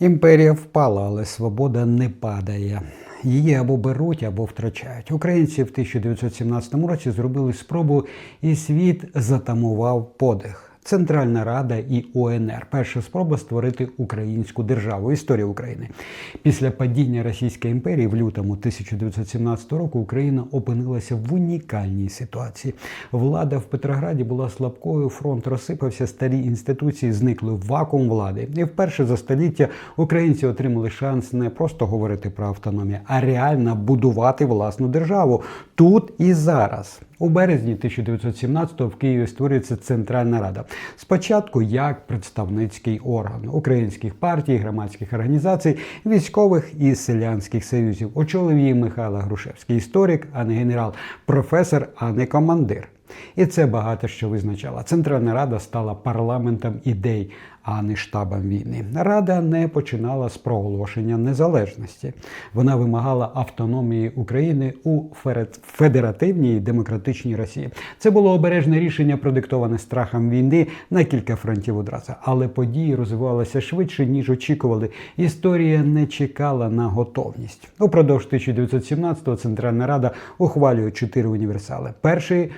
Імперія впала, але свобода не падає. Її або беруть, або втрачають. Українці в 1917 році зробили спробу, і світ затамував подих. Центральна Рада і УНР. Перша спроба створити українську державу. Історія України. Після падіння Російської імперії в лютому 1917 року Україна опинилася в унікальній ситуації. Влада в Петрограді була слабкою, фронт розсипався, старі інституції зникли вакуум влади. І вперше за століття українці отримали шанс не просто говорити про автономію, а реально будувати власну державу тут і зараз. У березні 1917-го в Києві створюється Центральна Рада. Спочатку як представницький орган українських партій, громадських організацій, військових і селянських союзів. Очолив її Михайло Грушевський, історик, а не генерал, професор, а не командир. І це багато що визначало. Центральна Рада стала парламентом ідей, а не штабом війни. Рада не починала з проголошення незалежності. Вона вимагала автономії України у федеративній демократичній Росії. Це було обережне рішення, продиктоване страхом війни на кілька фронтів одразу. Але події розвивалися швидше ніж очікували. Історія не чекала на готовність. Упродовж 1917-го Центральна Рада ухвалює чотири універсали. Перший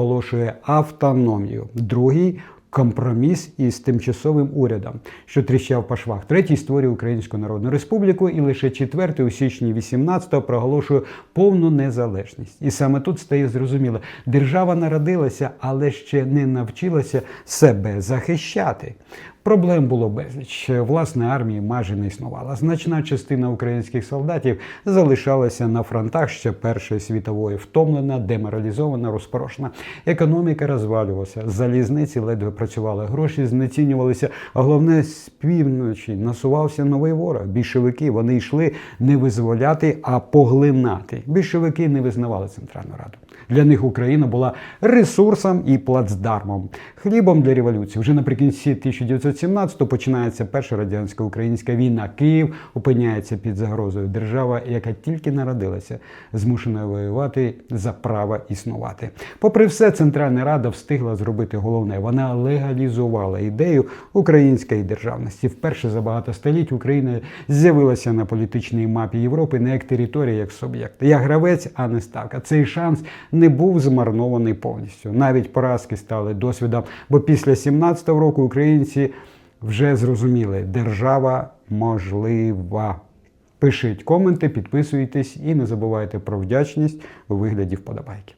проголошує автономію, другий компроміс із тимчасовим урядом, що тріщав по швах. Третій створює Українську Народну Республіку, і лише четвертий у січні 18-го проголошує повну незалежність. І саме тут стає зрозуміло, держава народилася, але ще не навчилася себе захищати. Проблем було безліч. Власне, армії майже не існувала. Значна частина українських солдатів залишалася на фронтах ще Першої світової, втомлена, деморалізована, розпорошена. Економіка розвалювалася, залізниці ледве працювали, гроші знецінювалися. А головне, з півночі насувався новий ворог. Більшовики вони йшли не визволяти, а поглинати. Більшовики не визнавали Центральну Раду. Для них Україна була ресурсом і плацдармом, хлібом для революції. Вже наприкінці 1917-го починається перша радянсько-українська війна. Київ опиняється під загрозою. Держава, яка тільки народилася, змушена воювати за право існувати. Попри все, Центральна Рада встигла зробити головне. Вона легалізувала ідею української державності. Вперше за багато століть Україна з'явилася на політичній мапі Європи не як територія, як суб'єкт, як гравець, а не ставка. Цей шанс не був змарнований повністю. Навіть поразки стали досвідом, бо після 17-го року українці вже зрозуміли, держава можлива. Пишіть коменти, підписуйтесь і не забувайте про вдячність у вигляді вподобайки.